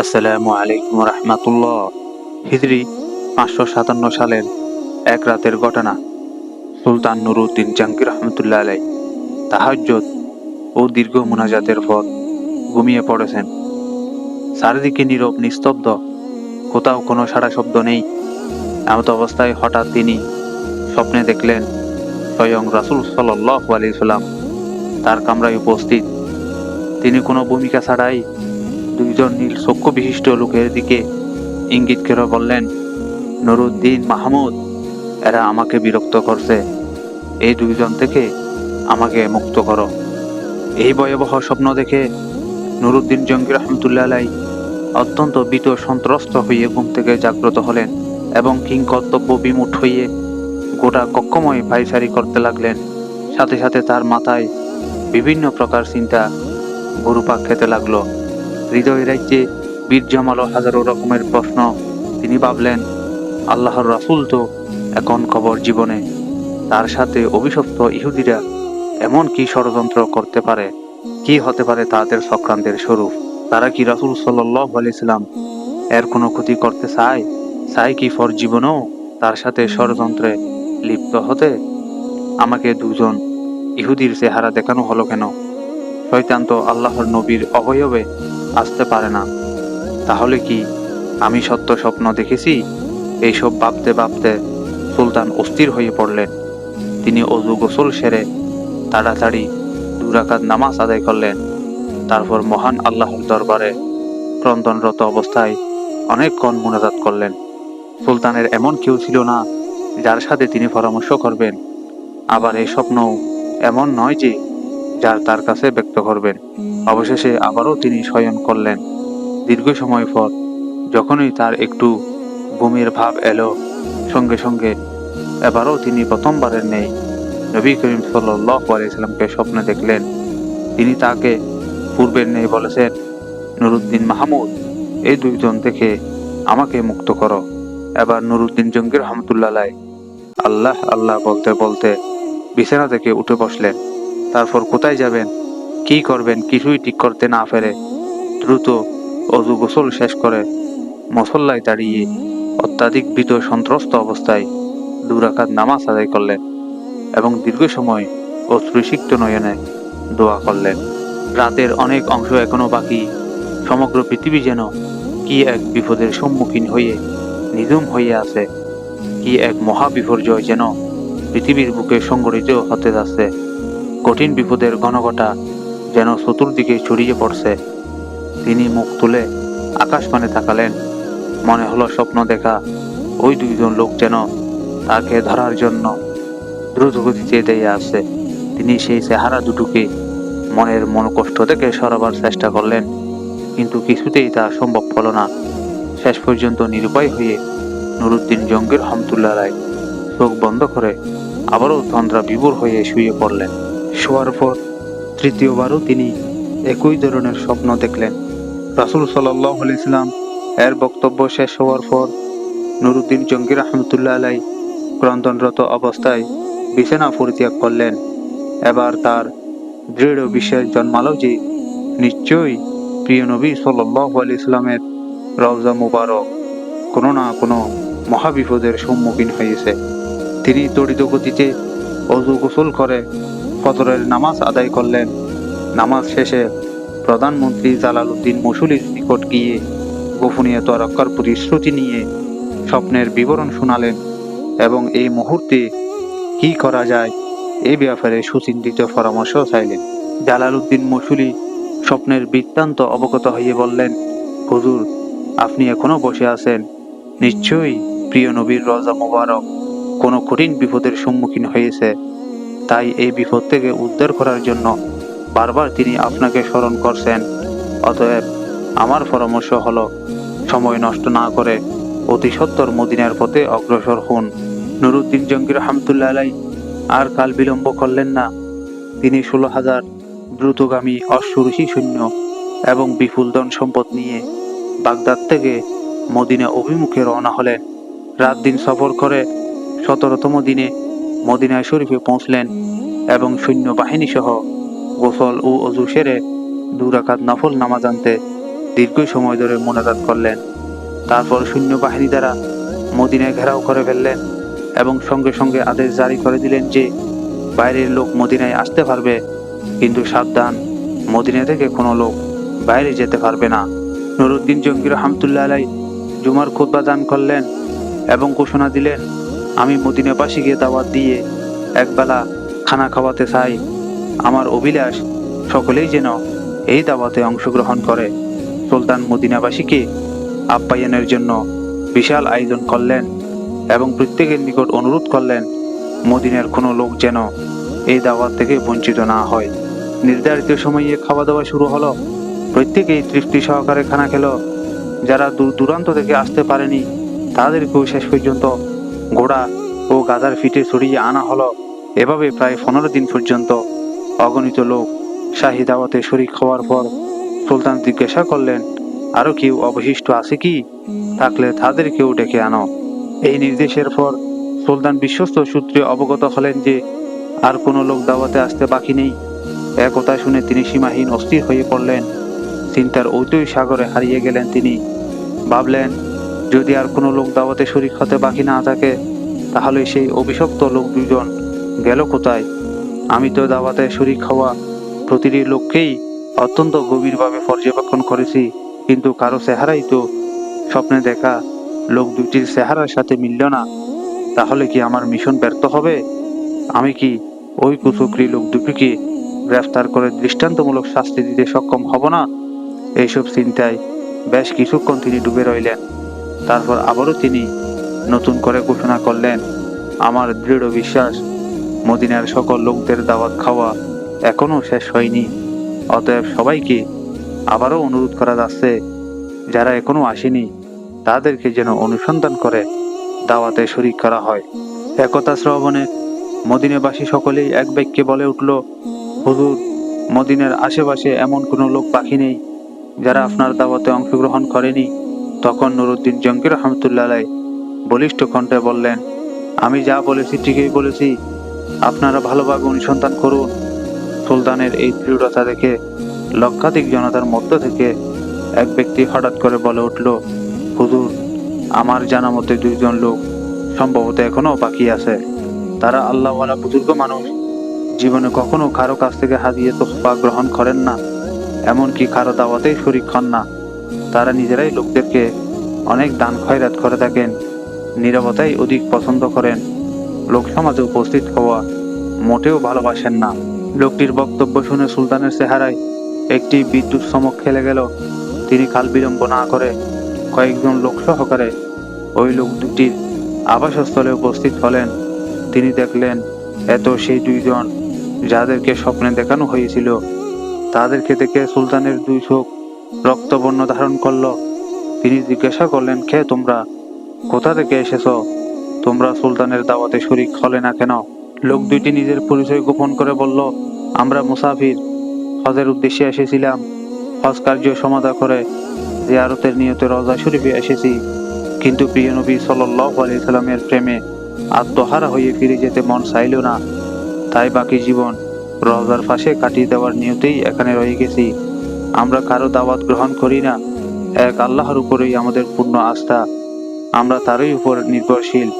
আসসালামু আলাইকুম রহমাতুল্লাহ। হিজরি পাঁচশো সাতান্ন সালের এক রাতের ঘটনা। সুলতান নুরুদ্দিন জাহাঙ্গীর রহমতুল্লাহ আলাই তাহাজ্জত ও দীর্ঘ মোনাজাতের পর ঘুমিয়ে পড়েছেন। চারিদিকে নীরব, নিস্তব্ধ, কোথাও কোনো সাড়া শব্দ নেই। এমত অবস্থায় হঠাৎ তিনি স্বপ্নে দেখলেন, স্বয়ং রাসুল সাল্লাহ আলি সাল্লাম তার কামরায় উপস্থিত। তিনি কোনো ভূমিকা ছাড়াই দুইজন নীল চক্ষু বিশিষ্ট লোকের দিকে ইঙ্গিত করে বললেন নুরুদ্দিন মাহমুদ, এরা আমাকে বিরক্ত করছে। এই দুইজন থেকে আমাকে মুক্ত করো। এই ভয়াবহ স্বপ্ন দেখে নুরুদ্দিন জঙ্গি রহমতুল্লাহ আলাই অত্যন্ত ভীত সন্ত্রস্ত হয়ে ঘুম থেকে জাগ্রত হলেন এবং কিংকর্তব্য বিমুঠ হয়ে গোটা কক্ষময় পাইসারি করতে লাগলেন। সাথে সাথে তার মাথায় বিভিন্ন প্রকার চিন্তা গরুপাক খেতে লাগল। হৃদয় রাজ্যে বীর জামালো হাজারো রকমের প্রশ্ন। তিনি ভাবলেন, আল্লাহর রাসূল তো এখন খবর জীবনে। তার সাথে অভিশপ্ত ইহুদিরা এমন কি ষড়যন্ত্র করতে পারে? কি হতে পারে তাদের সক্রান্তের স্বরূপ? তারা কি রাসূল আলাইসাল্লাম এর কোনো ক্ষতি করতে চায়? চায় কি ফর জীবনও তার সাথে ষড়যন্ত্রে লিপ্ত হতে? আমাকে দুজন ইহুদির চেহারা দেখানো হলো কেন? শয়তান তো আল্লাহর নবীর অবয়বে আসতে পারে না। তাহলে কি আমি সত্য স্বপ্ন দেখেছি? এইসব ভাবতে ভাবতে সুলতান অস্থির হয়ে পড়লেন। তিনি অজু গোসল সেরে তাড়াতাড়ি দুরাকাত নামাজ আদায় করলেন। তারপর মহান আল্লাহর দরবারে ক্রন্দনরত অবস্থায় অনেকক্ষণ মোনাজাত করলেন। সুলতানের এমন কেউ ছিল না যার সাথে তিনি পরামর্শ করবেন। আবার এই স্বপ্নও এমন নয় যে যার তার কাছে ব্যক্ত করবেন। অবশেষে আবারও তিনি শয়ন করলেন। দীর্ঘ সময় পর যখনই তার একটু ঘুমের ভাব এলো, সঙ্গে সঙ্গে এবারও তিনি প্রথমবারের নেই নবী করিম সাল্লাহ আলাইসাল্লামকে স্বপ্নে দেখলেন। তিনি তাকে পূর্বের নেই বলেছেন, নুরুদ্দিন মাহমুদ, এই দুইজন থেকে আমাকে মুক্ত করো। এবার নুরুদ্দিন জঙ্গির রহমতুল্লাহ আল্লাহ আল্লাহ বলতে বলতে বিছানা থেকে উঠে বসলেন। তারপর কোথায় যাবেন? কি করবেন? কিছুই ঠিক করতে না ফেরে দ্রুত অজু গোসল শেষ করে মসল্লায় দাঁড়িয়ে অত্যাধিক ভীত সন্ত্রস্ত অবস্থায় দুরাকাত নামাজ আদায় করলেন এবং দীর্ঘ সময় অশ্রুসিক্ত নয়নে দোয়া করলেন। রাতের অনেক অংশ এখনও বাকি। সমগ্র পৃথিবী যেন কি এক বিপদের সম্মুখীন হয়ে নিধুম হয়ে আছে, কি এক মহা বিপর্যয় যেন পৃথিবীর বুকে সংগঠিত হতে যাচ্ছে। কঠিন বিপদের ঘনঘটা যেন চতুর্দিকে ছড়িয়ে পড়ছে। তিনি মুখ তুলে আকাশ মানে তাকালেন। মনে হলো স্বপ্ন দেখা ওই দুইজন লোক যেন তাকে ধরার জন্য দ্রুত গতিতে দিয়ে আসছে। তিনি সেই চেহারা দুটোকে মনের মন কষ্ট থেকে সরাবার চেষ্টা করলেন, কিন্তু কিছুতেই তা সম্ভব হলো না। শেষ পর্যন্ত নিরুপায় হয়ে নুরুদ্দিন জঙ্গির রহমতুল্লাহ রায় চোখ বন্ধ করে আবারও তন্দ্রা বিভোর হয়ে শুয়ে পড়লেন। শোয়ার পর তৃতীয়বারও তিনি একই ধরনের স্বপ্ন দেখলেন। রাসুল সাল্লাহ ইসলাম এর বক্তব্য শেষ হওয়ার পর নুরুদ্দিন জঙ্গির রহমতুল্লাহ আলাই ক্রন্দনরত অবস্থায় বিছানা পরিত্যাগ করলেন। এবার তার দৃঢ় বিশ্বাস জন্মালো যে নিশ্চয়ই প্রিয় নবী সাল্লাহ আলি ইসলামের রওজা মুবারক কোনো না কোনো মহাবিপদের সম্মুখীন হয়েছে। তিনি তড়িৎ গতিতে অজু গোসল করে ফজরের নামাজ আদায় করলেন। নামাজ শেষে প্রধানমন্ত্রী জালালউদ্দিন মসুলির নিকট গিয়ে গোপনীয়ত রক্ষার প্রতিশ্রুতি নিয়ে স্বপ্নের বিবরণ শোনালেন এবং এই মুহূর্তে কি করা যায় এই ব্যাপারে সুচিন্তিত পরামর্শ চাইলেন। জালালউদ্দিন মসুলি স্বপ্নের বৃত্তান্ত অবগত হয়ে বললেন, হুজুর, আপনি এখনও বসে আছেন। নিশ্চয়ই প্রিয় নবীর রজা মোবারক কোনো কঠিন বিপদের সম্মুখীন হয়েছে। তাই এই বিপদ থেকে উদ্ধার করার জন্য বারবার তিনি আপনাকে স্মরণ করছেন। অতএব আমার পরামর্শ হলো, সময় নষ্ট না করে অতি সত্তর মদিনার পথে অগ্রসর হন। নুরুদ্দিন জঙ্গির রহমতুল্লাহ আলাই, আর কাল বিলম্ব করলেন না। তিনি ষোলো হাজার দ্রুতগামী অশ্বরূষী সৈন্য এবং বিপুল ধন সম্পদ নিয়ে বাগদাদ থেকে মদিনা অভিমুখে রওনা হলেন। রাত দিন সফর করে সতেরোতম দিনে মদিনায় শরীফে পৌঁছলেন এবং সৈন্য বাহিনী সহ গোসল ও অজু সেরে দুরাকাত নফল নামাজ আনতে দীর্ঘ সময় ধরে মোনাজাত করলেন। তারপর সৈন্য বাহিনী দ্বারা মদিনায় ঘেরাও করে ফেললেন এবং সঙ্গে সঙ্গে আদেশ জারি করে দিলেন যে, বাইরের লোক মদিনায় আসতে পারবে, কিন্তু সাবধান, মদিনা থেকে কোনো লোক বাইরে যেতে পারবে না। নুরুদ্দিন জঙ্গির রহমতুল্লাহ আলাই জুমার খুতবা দান করলেন এবং ঘোষণা দিলেন আমি মদিনাবাসীকে দাওয়াত দিয়ে একবেলা খানা খাওয়াতে চাই। আমার অভিলাষ সকলেই যেন এই দাওয়াতে অংশগ্রহণ করে। সুলতান মদিনাবাসীকে আপ্যায়নের জন্য বিশাল আয়োজন করলেন এবং প্রত্যেকের নিকট অনুরোধ করলেন, মদিনার কোনো লোক যেন এই দাওয়াত থেকে বঞ্চিত না হয়। নির্ধারিত সময়ে খাওয়া দাওয়া শুরু হলো। প্রত্যেকেই তৃপ্তি সহকারে খানা খেল। যারা দূর দূরান্ত থেকে আসতে পারেনি, তাদেরকেও শেষ পর্যন্ত ঘোড়া ও গাধার ফিটে ছড়িয়ে আনা হলো। এভাবে প্রায় পনেরো দিন পর্যন্ত অগণিত লোক শাহী দাওয়াতে শরিক হওয়ার পর সুলতান জিজ্ঞাসা করলেন আরও কেউ অবশিষ্ট আছে কি? থাকলে তাদেরকেও ডেকে আনো। এই নির্দেশের পর সুলতান বিশ্বস্ত সূত্রে অবগত হলেন যে, আর কোনো লোক দাওয়াতে আসতে বাকি নেই। একথা শুনে তিনি সীমাহীন অস্থির হয়ে পড়লেন। চিন্তার ঐতই সাগরে হারিয়ে গেলেন তিনি। ভাবলেন যদি আর কোনো লোক দাওয়াতে শরিক হতে বাকি না থাকে, তাহলে সেই অভিশপ্ত লোক দুজন গেল কোথায়? আমি তো দাওয়াতে শরিক হওয়া প্রতিটি লোককেই অত্যন্ত গভীরভাবে পর্যবেক্ষণ করেছি, কিন্তু কারও চেহারাই তো স্বপ্নে দেখা লোক দুটির চেহারার সাথে মিলল না। তাহলে কি আমার মিশন ব্যর্থ হবে? আমি কি ওই কুচক্রি লোক দুটিকে গ্রেফতার করে দৃষ্টান্তমূলক শাস্তি দিতে সক্ষম হব না? এইসব চিন্তায় বেশ কিছুক্ষণ তিনি ডুবে রইলেন। তারপর আবারও তিনি নতুন করে ঘোষণা করলেন, আমার দৃঢ় বিশ্বাস, মদিনার সকল লোকদের দাওয়াত খাওয়া এখনও শেষ হয়নি। অতএব সবাইকে আবারও অনুরোধ করা যাচ্ছে, যারা এখনও আসেনি, তাদেরকে যেন অনুসন্ধান করে দাওয়াতে শরিক করা হয়। একতা শ্রবণে মদিনাবাসী সকলেই এক বাক্যে বলে উঠল, হুজুর, মদিনের আশেপাশে এমন কোনো লোক পাখি নেই যারা আপনার দাওয়াতে অংশগ্রহণ করেনি। তখন নুরুদ্দিন জঙ্গির রহমতুল্লাহ বলিষ্ঠ কণ্ঠে বললেন, আমি যা বলেছি ঠিকই বলেছি। আপনারা ভালোভাবে অনুসন্ধান করুন। সুলতানের এই দৃঢ়তা দেখে লক্ষাধিক জনতার মধ্য থেকে এক ব্যক্তি হঠাৎ করে বলে উঠল, হুজুর, আমার জানা মতে দুইজন লোক সম্ভবত এখনও বাকি আছে। তারা আল্লাহওয়ালা বুজুর্গ মানুষ। জীবনে কখনো কারও কাছ থেকে হাদিয়ে তোফা গ্রহণ করেন না। এমনকি কারও দাওয়াতেই শরিক হন না। তারা নিজেরাই লোকদেরকে অনেক দান খয়রাত করে থাকেন, নিরবতাই অধিক পছন্দ করেন। লোক সমাজে উপস্থিত হওয়া মোটেও ভালোবাসেন না। লোকটির বক্তব্য শুনে সুলতানের চেহারায় একটি বিদ্যুৎ চমক খেলে গেল। তিনি কাল বিলম্ব না করে কয়েকজন লোক সহকারে ওই লোক দুটির আবাসস্থলে উপস্থিত হলেন। তিনি দেখলেন, এত সেই দুইজন যাদেরকে স্বপ্নে দেখানো হয়েছিল, তাদেরকে দেখে সুলতানের দুই চোখ রক্তবর্ণ ধারণ করল। তিনি জিজ্ঞাসা করলেন, কে তোমরা? কোথা থেকে এসেছ? তোমরা সুলতানের দাওয়াতে শরিক হলে না কেন? লোক দুইটি নিজের পরিচয় গোপন করে বলল, আমরা মুসাফির। হজের উদ্দেশ্যে এসেছিলাম। হজ কার্য সমাধা করে জিয়ারতের নিয়তে রজা শরীফে এসেছি। কিন্তু প্রিয় নবী সাল্লাহ আলাইসাল্লামের প্রেমে আত্মহারা হয়ে ফিরে যেতে মন চাইল না। তাই বাকি জীবন রজার পাশে কাটিয়ে দেওয়ার নিয়তেই এখানে রয়ে গেছি। আমরা কারও দাওয়াত গ্রহণ করি না। এক আল্লাহর উপরেই আমাদের পূর্ণ আস্থা। আমরা তারই উপর নির্ভরশীল।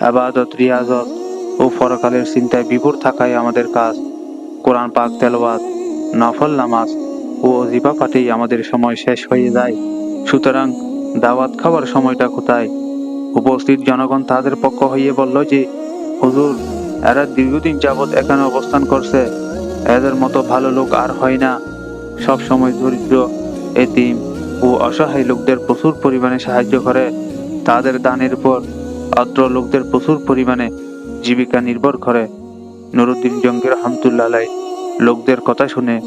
আবাদত, রিয়াজত ও ফরকালের চিন্তায় বিভোর থাকাই আমাদের কাজ। কোরআন পাক তেলাওয়াত, নফল নামাজ ও অজিফা পাঠেই আমাদের সময় শেষ হয়ে যায়। সুতরাং দাওয়াত খাওয়ার সময়টা কোথায়? উপস্থিত জনগণ তাদের পক্ষ হইয়ে বলল যে, হুজুর, এরা দীর্ঘদিন যাবৎ এখানে অবস্থান করছে। এদের মতো ভালো লোক আর হয় না। সব সময় দরিদ্র, এতিম ও অসহায় লোকদের প্রচুর পরিমাণে সাহায্য করে। তাদের দানের উপর অত্র লোকদের প্রচুর পরিমাণে জীবিকা নির্ভর করে। নুরুদ্দিন জঙ্গির রহমতুল্লাহ আলাই লোকদের কথা শুনে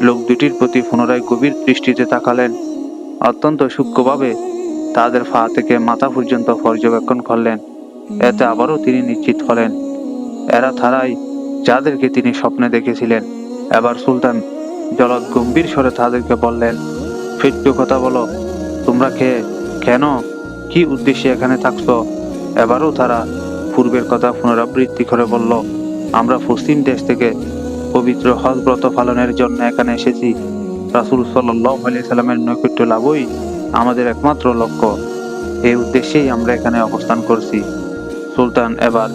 লোক দুটির প্রতি পুনরায় গভীর দৃষ্টিতে তাকালেন। অত্যন্ত সূক্ষ্মভাবে তাদের ফা থেকে মাথা পর্যন্ত পর্যবেক্ষণ করলেন। এতে আবারও তিনি নিশ্চিত হলেন। এরা থারাই যাদেরকে তিনি স্বপ্নে দেখেছিলেন। এবার সুলতান জলদ গম্ভীর স্বরে তাদেরকে বললেন ফিট্টু কথা বলো? তোমরা কে? কেন? কি উদ্দেশ্যে এখানে থাকছো? এবারও তারা পূর্বের কথা পুনরাবৃত্তি করে বলল, আমরা পশ্চিম দেশ থেকে পবিত্র হজ ব্রত পালনের জন্য এখানে এসেছি। রাসুল সাল্লাহ আলি সাল্লামের নৈকট্য লাভই আমাদের একমাত্র লক্ষ্য। এই উদ্দেশ্যেই আমরা এখানে অবস্থান করছি। সুলতান এবার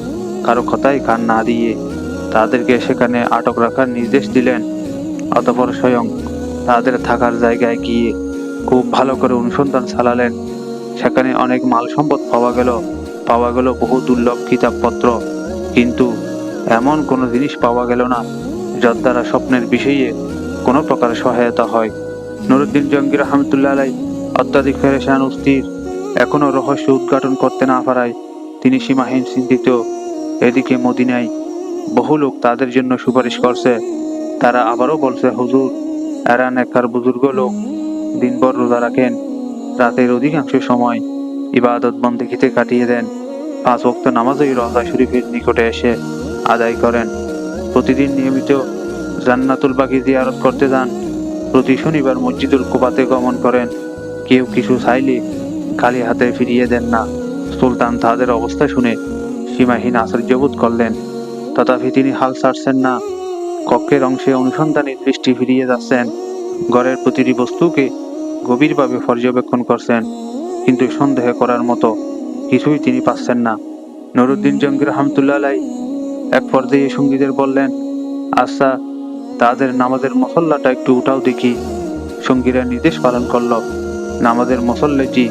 কারও কথাই কান না দিয়ে তাদেরকে সেখানে আটক রাখার নির্দেশ দিলেন। অতপর স্বয়ং তাদের থাকার জায়গায় গিয়ে খুব ভালো করে অনুসন্ধান চালালেন? সেখানে অনেক মাল সম্পদ পাওয়া গেল পাওয়া গেল বহু দুর্লভ কিতাবপত্র। কিন্তু এমন কোনো জিনিস পাওয়া গেল না, যার দ্বারা স্বপ্নের বিষয়ে কোনো প্রকার সহায়তা হয়। নুরুদ্দিন জঙ্গির রহমতুল্লাহ আলাই অত্যাধিক ফেরেশান অস্থির, এখনও রহস্য উদ্ঘাটন করতে না পারায় তিনি সীমাহীন চিন্তিত। এদিকে মদিনায় বহু লোক তাদের জন্য সুপারিশ করছে। তারা আবারও বলছে, হুজুর, এরা নেকর বুজুর্গ লোক। দিনভর রোজা রাখেন। রাতের অধিকাংশ সময় ইবাদত বন্দেগীতে কাটিয়ে দেন। পাঁচ ওয়াক্ত নামাজই রজা শরীফের নিকটে এসে আদায় করেন। প্রতিদিন নিয়মিত জান্নাতুল বাগি জিয়ারত করতে যান। প্রতি শনিবার মসজিদুল কুবাতে গমন করেন। কেউ কিছু চাইলে খালি হাতে ফিরিয়ে দেন না। সুলতান তাদের অবস্থা শুনে সীমাহীন আশ্চর্যবোধ করলেন। তথাপি তিনি হাল ছাড়ছেন না। কক্ষের অংশে অনুসন্ধানী দৃষ্টি ফিরিয়ে যাচ্ছেন। ঘরের প্রতিটি বস্তুকে গভীরভাবে পর্যবেক্ষণ করছেন, কিন্তু সন্দেহ করার মতো কিছুই তিনি পাচ্ছেন না। নুরুদ্দিন জঙ্গির রহমতুল্লাহ এক পর্যায়ে সঙ্গীদের বললেন আচ্ছা তাদের নামাজের মশল্লাটা একটু উঠাও দেখি। সঙ্গীরা নির্দেশ পালন করল, নামাজের মশল্লাটি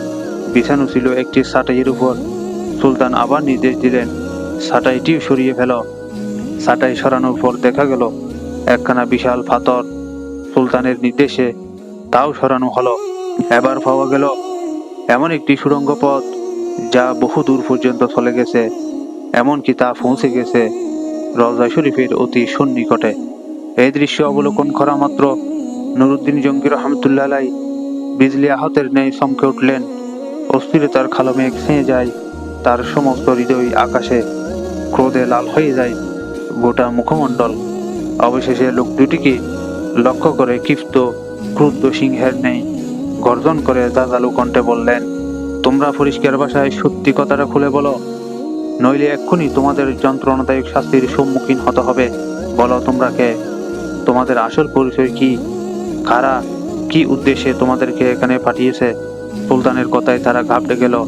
বিছানো ছিল একটি সাটাইয়ের উপর। সুলতান আবার নির্দেশ দিলেন সাটাইটিও সরিয়ে ফেল। সাটাই সরানোর পর দেখা গেল, একখানা বিশাল ফাতর সুলতানের নির্দেশে তাও সরানো হলো। এবার পাওয়া গেল এমন একটি সুড়ঙ্গ পথ যা বহু দূর পর্যন্ত চলে গেছে, এমনকি তা পৌঁছে গেছে রওজা শরীফের অতি সন্নিকটে। এই দৃশ্য অবলোকন করা মাত্র নুরুদ্দিন জঙ্গির রহমতুল্লাহ আলাই বিজলি আহতের ন্যায় চমকে উঠলেন। অস্থিরতার খালো মেঘ ছেয়ে যায় তার সমস্ত হৃদয় আকাশে, ক্রোধে লাল হয়ে যায়। গোটা মুখমণ্ডল। অবশেষে লোক দুটিকে লক্ষ্য করে ক্ষিপ্ত, ক্রুদ্ধ সিংহের নেই গর্জন করে দাদালু কণ্ঠে বললেন, তোমরা পরিষ্কার ভাষায় সত্যি কথাটা খুলে বলো। নইলে এক্ষুনি তোমাদের যন্ত্রণাদায়ক শাস্তির সম্মুখীন হতে হবে। বলো তোমরা কে? তোমাদের আসল পরিচয় কি? কারা? কি উদ্দেশ্যে তোমাদেরকে এখানে পাঠিয়েছে? সুলতানের কথায় তারা ঘাবড়ে গেল।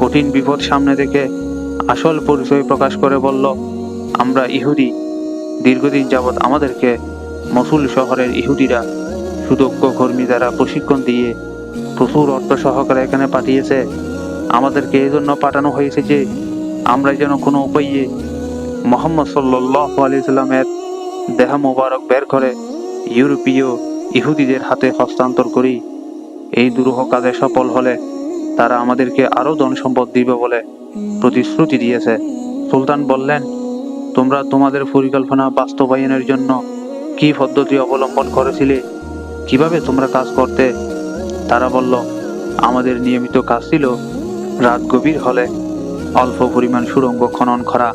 কঠিন বিপদ সামনে দেখে আসল পরিচয় প্রকাশ করে বলল আমরা ইহুদি। দীর্ঘদিন যাবৎ আমাদেরকে মসুল শহরের ইহুদিরা সুদক্ষ কর্মী দ্বারা প্রশিক্ষণ দিয়ে প্রচুর অর্থ সহকারে এখানে পাঠিয়েছে। আমাদেরকে এই জন্য পাঠানো হয়েছে যে আমরা যেন কোনো উপায়ে মোহাম্মদ সাল্লাহ আলিয়াল্লামের দেহ মোবারক বের করে ইউরোপীয় ইহুদিদের হাতে হস্তান্তর করি। এই দুরূহ কাজে সফল হলে তারা আমাদেরকে আরও ধন সম্পদ দিবে বলে প্রতিশ্রুতি দিয়েছে। সুলতান বললেন তোমরা তোমাদের পরিকল্পনা বাস্তবায়নের জন্য কি পদ্ধতি অবলম্বন করেছিলে? কীভাবে তোমরা কাজ করতে? তারা বলল, আমাদের নিয়মিত কাজ ছিল রাত গভীর হলে অল্প পরিমাণ সুড়ঙ্গ খনন করা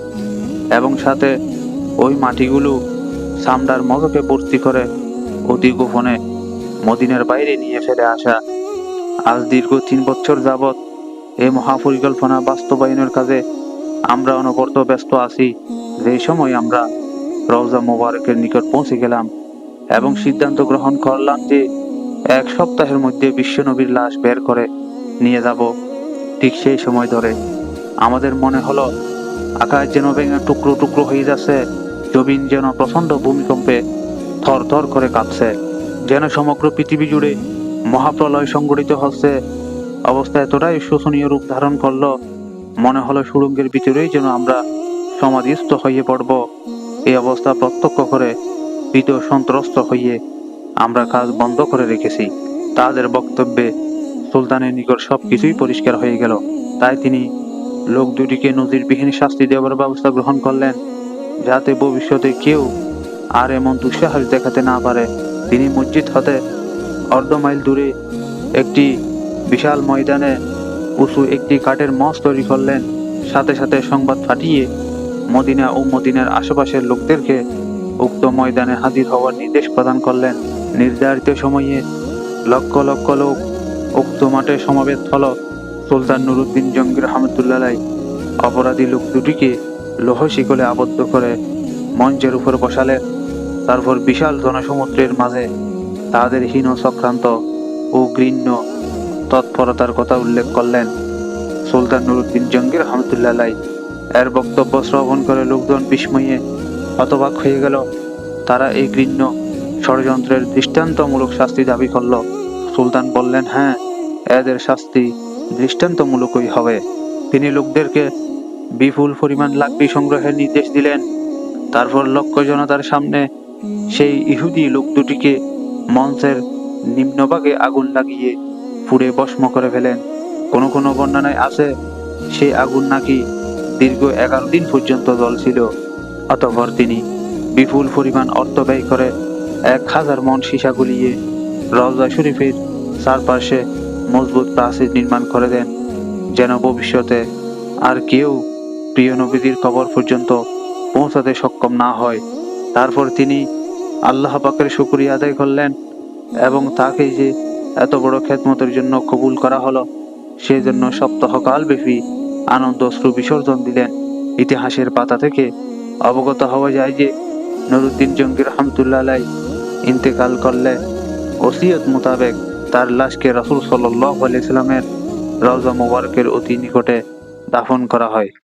এবং সাথে ওই মাটিগুলো সামডার মজকে ভর্তি করে অতি গোপনে মদিনের বাইরে নিয়ে ফেলে আসা। আজ দীর্ঘ তিন বছর যাবৎ এই মহাপরিকল্পনা বাস্তবায়নের কাজে আমরা অনবরত ব্যস্ত আছি। যে সময় আমরা রওজা মোবারকের নিকট পৌঁছে গেলাম এবং সিদ্ধান্ত গ্রহণ করলাম যে এক সপ্তাহের মধ্যে বিশ্বনবীর লাশ বের করে নিয়ে যাব। ঠিক সেই সময় ধরে আমাদের মনে হলো, আকাশ যেন ভেঙে টুকরো টুকরো হয়ে যাচ্ছে, জমিন যেন প্রচণ্ড ভূমিকম্পে থর থর করে কাঁপছে, যেন সমগ্র পৃথিবী জুড়ে মহাপ্রলয় সংগঠিত হচ্ছে। অবস্থা এতটাই শোচনীয় রূপ ধারণ করল, মনে হলো সুড়ঙ্গের ভিতরেই যেন আমরা সমাধিস্থ হয়ে পড়ব। এই অবস্থা প্রত্যক্ষ করে ভীত সন্ত্রস্ত হয়ে আমরা কাজ বন্ধ করে রেখেছি। তাদের বক্তব্যে সুলতানের নিকট সব কিছুই পরিষ্কার হয়ে গেল। তাই তিনি লোক দুটিকে নদীর নজিরবিহীন শাস্তি দেওয়ার ব্যবস্থা গ্রহণ করলেন, যাতে ভবিষ্যতে কেউ আর এমন দুঃসাহস দেখাতে না পারে। তিনি মসজিদ হতে অর্ধ মাইল দূরে একটি বিশাল ময়দানে উঁচু একটি কাঠের মঞ্চ তৈরি করলেন। সাথে সাথে সংবাদ পাঠিয়ে মদিনা ও মদিনার আশেপাশের লোকদেরকে উক্ত ময়দানে হাজির হওয়ার নির্দেশ প্রদান করলেন। নির্ধারিত সময়ে লক্ষ লক্ষ লোক উক্ত মাঠে সমাবেত হল। সুলতান নুরুদ্দিন জঙ্গির রহমতুল্লাহ অপরাধী লোক দুটিকে লোহ শিকলে আবদ্ধ করে মঞ্চের উপর বসালেন। তারপর বিশাল জনসমুদ্রের মাঝে তাদের হীন চক্রান্ত ও ঘৃণ্য তৎপরতার কথা উল্লেখ করলেন। সুলতান নুরুদ্দিন জঙ্গির রহমতুল্লাহ এর বক্তব্য শ্রবণ করে লোকজন বিস্ময়ে হতবাক হয়ে গেল। তারা এই ঘৃণ্য ষড়যন্ত্রের দৃষ্টান্তমূলক শাস্তি দাবি করল। সুলতান বললেন হ্যাঁ এদের শাস্তি দৃষ্টান্তমূলকই হবে। তিনি লোকদেরকে বিপুল পরিমাণ লাকড়ি সংগ্রহের নির্দেশ দিলেন। তারপর লক্ষ জনতার সামনে সেই ইহুদি লোক দুটিকে মঞ্চের নিম্নভাগে আগুন লাগিয়ে পুড়ে ভস্ম করে ফেলেন। কোনো কোনো বর্ণনায় আছে, সেই আগুন নাকি দীর্ঘ এগারো দিন পর্যন্ত দল ছিল। অতঃপর তিনি বিপুল পরিমাণ অর্থ ব্যয় করে এক হাজার মন সীসা গুলিয়ে রওজা শরীফের চারপাশে মজবুত প্রাচীর নির্মাণ করে দেন। যেন ভবিষ্যতে আর কেউ প্রিয় নবীদের কবর পর্যন্ত পৌঁছাতে সক্ষম না হয়। তারপর তিনি আল্লাহ পাকের শুকরিয়া আদায় করলেন এবং তাকে যে এত বড় খেদমতের জন্য কবুল করা হলো, সেজন্য সপ্তাহকাল ব্যাপী আনন্দ অশ্রু বিসর্জন দিলেন। ইতিহাসের পাতা থেকে অবগত হওয়া যায় যে নরুদ্দিন জঙ্গির রহমতুল্লাহ ইন্তেকাল করলে ওসিয়ত মোতাবেক তার লাশকে রসুল সাল্লাহ আলিয়া ইসলামের রওজা মোবারকের অতি নিকটে দাফন করা হয়।